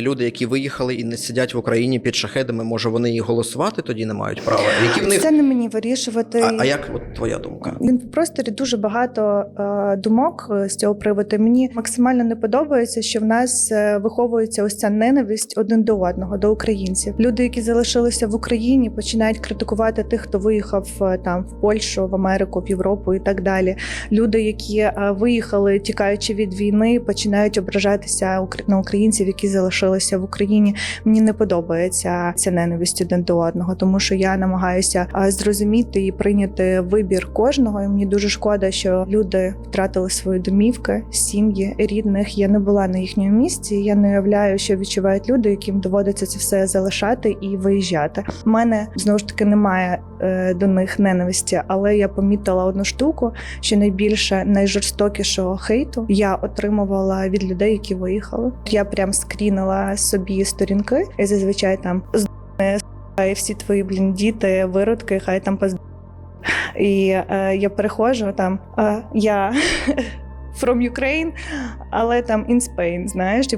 Люди, які виїхали і не сидять в Україні під шахедами, може вони і голосувати тоді не мають права. Які в них Це не мені вирішувати. а, а як от твоя думка? Він в просторі дуже багато е, думок е, з цього приводу. Мені максимально не подобається, що в нас е, виховується ось ця ненависть один до одного, до українців. Люди, які залишилися в Україні, починають критикувати тих, хто виїхав е, там в Польщу, в Америку, в Європу і так далі. Люди, які виїхали, тікаючи від війни, починають ображатися на українців, які залишилися в Україні. Мені не подобається ця ненависть один до одного, тому що я намагаюся зрозуміти і прийняти вибір кожного. І мені дуже шкода, що люди втратили свої домівки, сім'ї, рідних. Я не була на їхньому місці. Я не уявляю, що відчувають люди, яким доводиться це все залишати і виїжджати. У мене знову ж таки немає до них ненависті, але я помітила одну штуку, що найбільше найжорстокішого хейту я отримувала від людей, які виїхали. Я прям скрінила собі сторінки, і зазвичай там «З**не, с**ай, всі твої блін діти, виродки, хай там поз... І е, я переходжу там. Е, я from Ukraine, але там in Spain, знаєш, типу